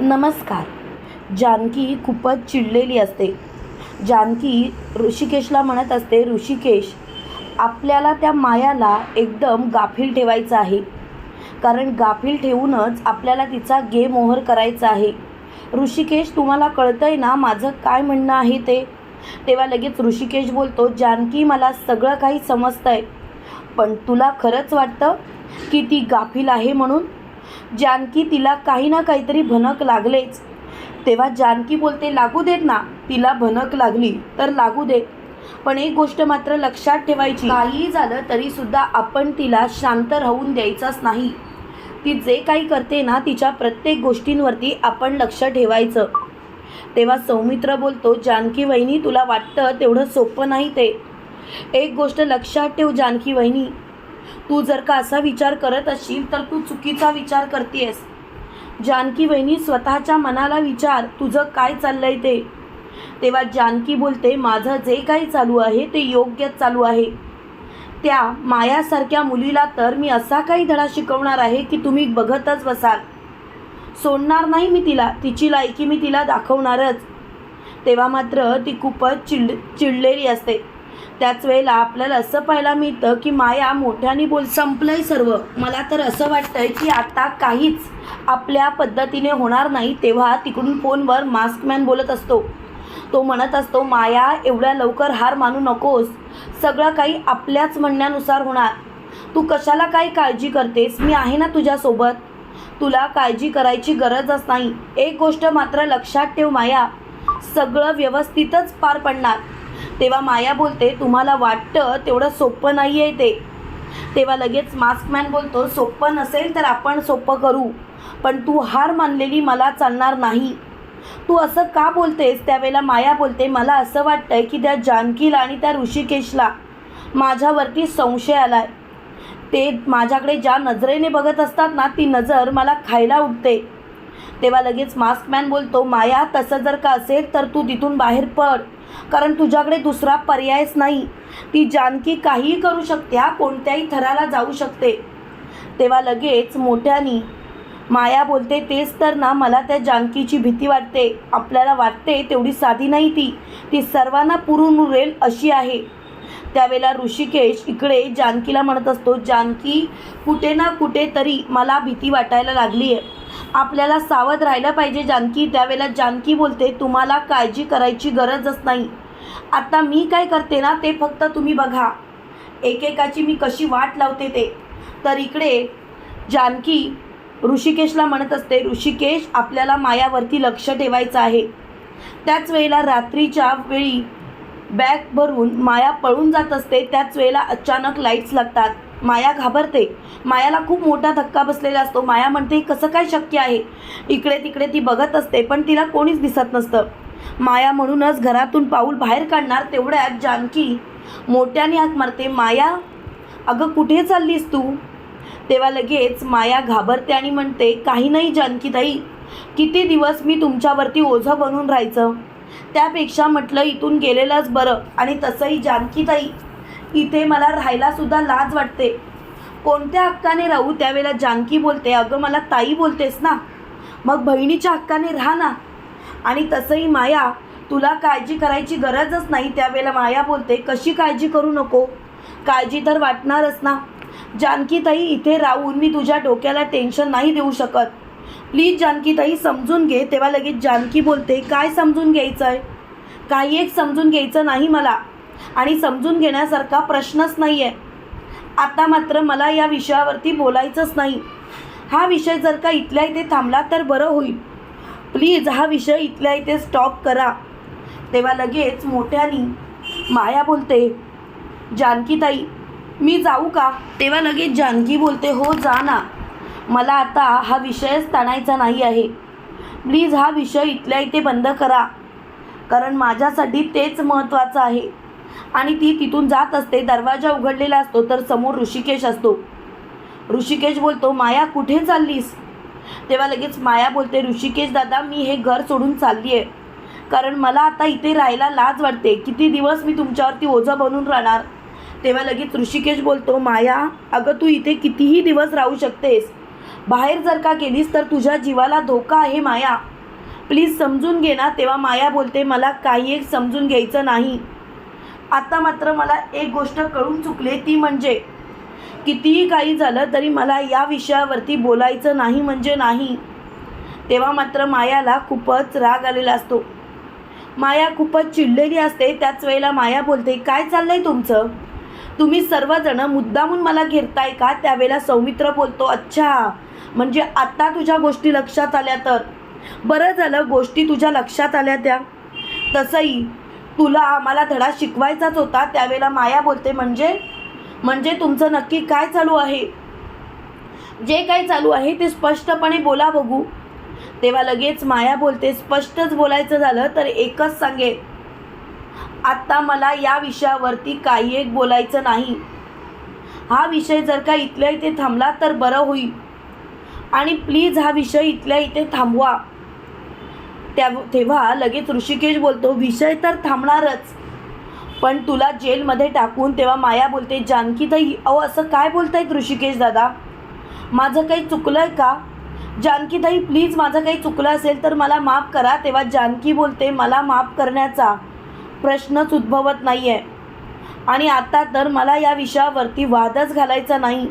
नमस्कार. जानकी खूपच चिडलेली असते. जानकी ऋषिकेशला म्हणत असते ऋषिकेश आपल्याला त्या मायाला एकदम गाफील ठेवायचं आहे. कारण गाफील ठेवूनच आपल्याला तिचा गेम ओव्हर करायचा आहे. ऋषिकेश तुम्हाला कळतं आहे ना माझं काय म्हणणं आहे ते? तेव्हा लगेच ऋषिकेश बोलतो जानकी मला सगळं काही समजतं आहे पण तुला खरंच वाटतं की ती गाफील आहे म्हणून? जानकी तिला काही ना काहीतरी भनक लागलेच. तेव्हा जानकी बोलते लागू देत ना. तिला भनक लागली तर लागू दे. पण एक गोष्ट मात्र लक्षात ठेवायची काहीही झालं तरी सुद्धा आपण तिला शांत राहून द्यायचाच नाही. ती जे काही करते ना तिच्या प्रत्येक गोष्टींवरती आपण लक्ष ठेवायचं. तेव्हा सौमित्र बोलतो जानकी वहिनी तुला वाटतं तेवढं सोपं नाही ते. एक गोष्ट लक्षात ठेव जानकी वहिनी. तू जर का असा विचार करत असशील तर तू चुकीचा विचार करतेस जानकी वहिनी स्वतःच्या मनाला विचार तुझं काय चाललंय ते? तेव्हा जानकी बोलते माझं जे काही चालू आहे ते योग्यच चालू आहे. त्या मायासारख्या मुलीला तर मी असा काही धडा शिकवणार आहे की तुम्ही बघतच बसाल. सोडणार नाही मी तिला तिची लायकी मी तिला दाखवणारच. तेव्हा मात्र ती खूपच चिड चिडलेली असते. त्याच वेळेला आपल्याला असं पाहायला मिळतं की माया मोठ्याने बोल संपलंय सर्व. मला तर असं वाटतंय की आता काहीच आपल्या पद्धतीने होणार नाही तेव्हा तिकडून फोनवर मास्कमॅन बोलत असतो. तो म्हणत असतो माया एवढ्या लवकर हार मानू नकोस. सगळं काही आपल्याच म्हणण्यानुसार होणार. तू कशाला काही काळजी करतेस? मी आहे ना तुझ्यासोबत. तुला काळजी करायची गरजच नाही. एक गोष्ट मात्र लक्षात ठेव माया. सगळं व्यवस्थितच पार पडणार. तेव्हा माया बोलते तुम्हाला वाटतं तेवढं सोपं नाही आहे ते. तेव्हा लगेच मास्कमॅन बोलतो सोपं नसेल तर आपण सोपं करू पण तू हार मानलेली मला चालणार नाही. तू असं का बोलतेस? त्यावेळेला माया बोलते मला असं वाटतंय की त्या जानकीला आणि त्या ऋषिकेशला माझ्यावरती संशय आलाय. ते माझ्याकडे ज्या नजरेने बघत असतात ना ती नजर मला खायला उठते तेव्हा लगेच मास्कमॅन बोलतो माया तसं जर का असेल तर तू तिथून बाहेर पड. कारण तुझ्याकडे दुसरा पर्यायच नाही. ती जानकी काहीही करू शकते हा कोणत्याही थराला जाऊ शकते. तेव्हा लगेच मोठ्यानी माया बोलते तेच तर ना मला त्या जानकीची भीती वाटते. आपल्याला वाटते तेवढी साधी नाही ती. ती सर्वांना पुरून उरेल अशी आहे. त्यावेळेला ऋषिकेश इकडे जानकीला म्हणत असतो जानकी कुठे ना कुठे तरी मला भीती वाटायला लागली आहे. आपल्याला सावध राहायला पाहिजे जानकी. त्यावेळेला जानकी बोलते तुम्हाला काळजी करायची गरजच नाही. आता मी काय करते ना ते फक्त तुम्ही बघा. एकेकाची मी कशी वाट लावते ते. तर इकडे जानकी ऋषिकेशला म्हणत असते ऋषिकेश आपल्याला मायावरती लक्ष ठेवायचं आहे. त्याच वेळेला रात्रीच्या वेळी बॅग भरून माया पळून जात असते त्याच वेळेला अचानक लाईट्स लागतात. माया घाबरते. मायाला खूप मोठा धक्का बसलेला असतो. माया म्हणते कसं काय शक्य आहे? इकडे तिकडे ती बघत असते पण तिला कोणीच दिसत नसतं. माया म्हणूनच घरातून पाऊल बाहेर काढणार तेवढ्यात जानकी मोठ्याने आत मारते माया अगं कुठे चाललीस तू? तेव्हा लगेच माया घाबरते आणि म्हणते काही नाही जानकीताई किती दिवस मी तुमच्यावरती ओझं बनून राहायचं. त्यापेक्षा म्हटलं इथून गेलेलंच बरं. आणि तसंही जानकीताई इथे मला राहायलासुद्धा लाज वाटते. कोणत्या हक्काने राहू त्यावेळेला जानकी बोलते? अगं मला ताई बोलतेस ना. मग बहिणीच्या हक्काने राहा ना. आणि तसंही माया तुला काळजी करायची गरजच नाही. त्यावेळेला माया बोलते कशी काळजी करू नको? काळजी तर वाटणारच ना. जानकीताई इथे राहून मी तुझ्या डोक्याला टेन्शन नाही देऊ शकत. प्लीज जानकीताई समजून घे. तेव्हा लगेच जानकी बोलते काय समजून घ्यायचं आहे काही एक समजून घ्यायचं नाही मला. आणि समजून घेण्यासारखा प्रश्नच नाही आहे आता मात्र मला या विषयावरती बोलायचंच नाही. हा विषय जर का इथल्या इथे थांबला तर बरं होईल. प्लीज हा विषय इथल्या इथे स्टॉप करा. तेव्हा लगेच मोठ्यानी माया बोलते जानकीताई मी जाऊ का? तेव्हा लगेच जानकी बोलते हो जा ना. मला आता हा विषयच ताणायचा नाही आहे. प्लीज हा विषय इथल्या इथे बंद करा. कारण माझ्यासाठी तेच महत्त्वाचं आहे. आणि ती तिथून जात असते दरवाजा उघडलेला असतो तर समोर ऋषिकेश असतो. ऋषिकेश बोलतो माया कुठे चाललीस? तेव्हा लगेच माया बोलते ऋषिकेश दादा मी हे घर सोडून चालली आहे कारण मला आता इथे राहायला लाज वाटते. किती दिवस मी तुमच्यावरती ओझं बनून राहणार? तेव्हा लगेच ऋषिकेश बोलतो माया अगं तू इथे कितीही दिवस राहू शकतेस. बाहेर जर का गेलीस तर तुझ्या जीवाला धोका आहे माया. प्लीज समजून घे ना तेव्हा माया बोलते मला काही एक समजून घ्यायचं नाही. आता मात्र मला एक गोष्ट कळून चुकले ती म्हणजे कितीही काही झालं तरी मला या विषयावरती बोलायचं नाही म्हणजे नाही. तेव्हा मात्र मायाला खूपच राग आलेला असतो. माया खूपच चिडलेली असते त्याच वेळेला माया बोलते काय चाललंय तुमचं? तुम्ही सर्वजण मुद्दामून मला घेरताय का? त्यावेळेला सौमित्र बोलतो अच्छा म्हणजे आत्ता तुझ्या गोष्टी लक्षात आल्या तर. बरं झालं गोष्टी तुझ्या लक्षात आल्या त्या. तसंही तुला आम्हाला धडा शिकवायचाच होता त्यावेळेला माया बोलते म्हणजे? म्हणजे तुमचं नक्की काय चालू आहे? जे काही चालू आहे ते स्पष्टपणे बोला बघू. तेव्हा लगेच माया बोलते स्पष्टच बोलायचं झालं तर एकच सांगेल आत्ता मला या विषयावरती काही एक बोलायचं नाही. हा विषय जर का इथल्या इथे थांबला तर बरं होईल. आणि प्लीज हा विषय इथल्या इथे थांबवा. त्या तेव्हा लगेच ऋषिकेश बोलतो विषय तर थांबणारच. पण तुला जेलमध्ये टाकून तेव्हा माया बोलते जानकी ताई अहो असं काय बोलतायत ऋषिकेश दादा? माझं काही चुकलं आहे का? जानकी ताई प्लीज माझं काही चुकलं असेल तर मला माफ करा तेव्हा जानकी बोलते मला माफ करण्याचा. प्रश्नच उद्भवत नाही आहे आणि आता तर मला या विषयावरती वादच घालायचा नाही.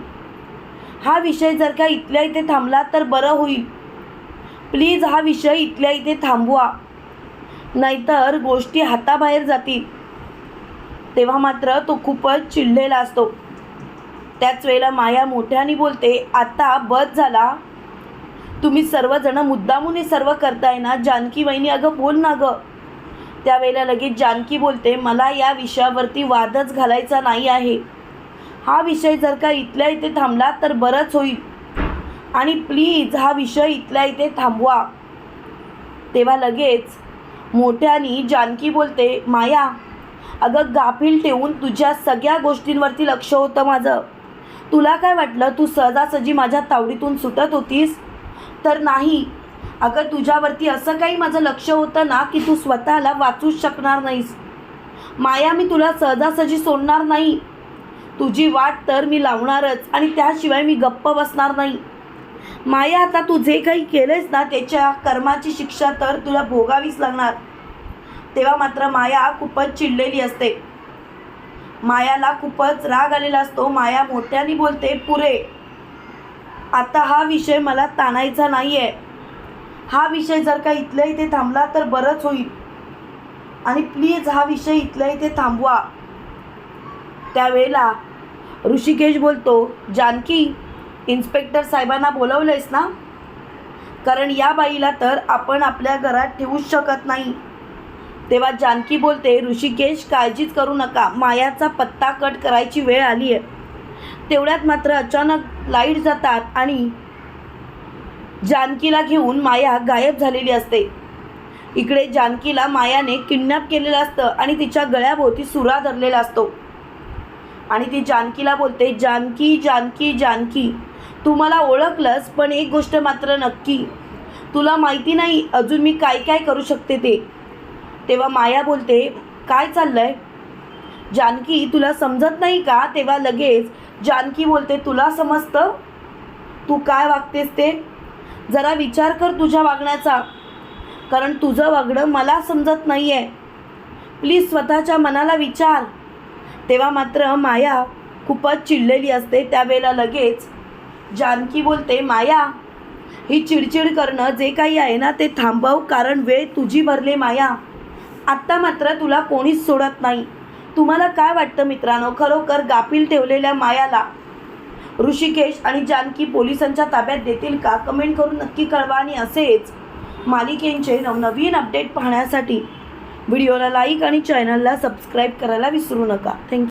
हा विषय जर का इथल्या इथे थांबला तर बरं होईल. प्लीज हा विषय इथल्या इथे थांबवा. नाहीतर गोष्टी हाताबाहेर जातील. तेव्हा मात्र तो खूपच चिडलेला असतो. त्याच वेळेला माया मोठ्याने बोलते आता बस झाला. तुम्ही सर्वजण मुद्दामून हे सर्व करताय ना? जानकी वहिनी अगं बोल ना गं. त्यावेळेला लगेच जानकी बोलते मला या विषयावरती वादच घालायचा नाही आहे. हा विषय जर का इथल्या इथे थांबला तर बरंच होईल. आणि प्लीज हा विषय इथल्या इथे थांबवा. तेव्हा लगेच मोठ्यानी जानकी बोलते माया अगं गाफील ठेवून तुझ्या सगळ्या गोष्टींवरती लक्ष होतं माझं. तुला काय वाटलं तू सहजासहजी माझ्या तावडीतून सुटत होतीस? तर नाही अगं तुझ्यावरती असं काही माझं लक्ष होतं ना की तू स्वतःला वाचूच शकणार नाहीस. माया मी तुला सहजासहजी सोडणार नाही. तुझी वाट तर मी लावणारच आणि त्याशिवाय मी गप्प बसणार नाही. माया आता तू जे काही केलंयस ना त्याच्या कर्माची शिक्षा तर तुला भोगावीच लागणार. तेव्हा मात्र माया खूपच चिडलेली असते. मायाला खूपच राग आलेला असतो. माया मोठ्याने बोलते पुरे आता हा विषय मला ताणायचा नाही आहे हा विषय जर का इथल्या इथे थांबला तर बरंच होईल. आणि प्लीज हा विषय इथल्या इथे थांबवा. त्यावेळेला ऋषिकेश बोलतो जानकी इन्स्पेक्टर साहेबांना बोलवलंयस ना? कारण या बाईला तर आपण आपल्या घरात ठेवूच शकत नाही. तेव्हा जानकी बोलते ऋषिकेश काळजीच करू नका. मायाचा पत्ता कट करायची वेळ आली आहे तेवढ्यात मात्र अचानक लाइट जातात आणि जानकीला घेऊन माया गायब झालेली असते. इकडे जानकीला मायाने किडनॅप केलेलं असतं आणि तिच्या गळ्याभोवती सुरा धरलेला असतो. आणि ती जानकीला बोलते जानकी जानकी जानकी तू मला ओळखलंस पण एक गोष्ट मात्र नक्की. तुला माहिती नाही अजून मी काय काय करू शकते ते. तेव्हा माया बोलते काय चाललंय? जानकी तुला समजत नाही का? तेव्हा लगेच जानकी बोलते तुला समजतं? तू काय वागतेस ते? जरा विचार कर तुझ्या वागण्याचा. कारण तुझं वागणं मला समजत नाही आहे प्लीज स्वतःच्या मनाला विचार. तेव्हा मात्र माया खूपच चिडलेली असते. त्यावेळेला लगेच जानकी बोलते माया ही चिडचिड करणं जे काही आहे ना ते थांबव कारण वेळ तुझी भरले माया. आत्ता मात्र तुला कोणीच सोडत नाही. तुम्हाला काय वाटतं मित्रांनो? खरोखर गाफील ठेवलेल्या मायाला ऋषिकेश आणि जानकी पोलिसांच्या ताब्यात देतील का? कमेंट करून नक्की कळवा आणि असेच मालिकेंचे नवनवीन अपडेट पाहण्यासाठी व्हिडिओला लाईक आणि चॅनलला सबस्क्राईब करायला विसरू नका. थँक्यू.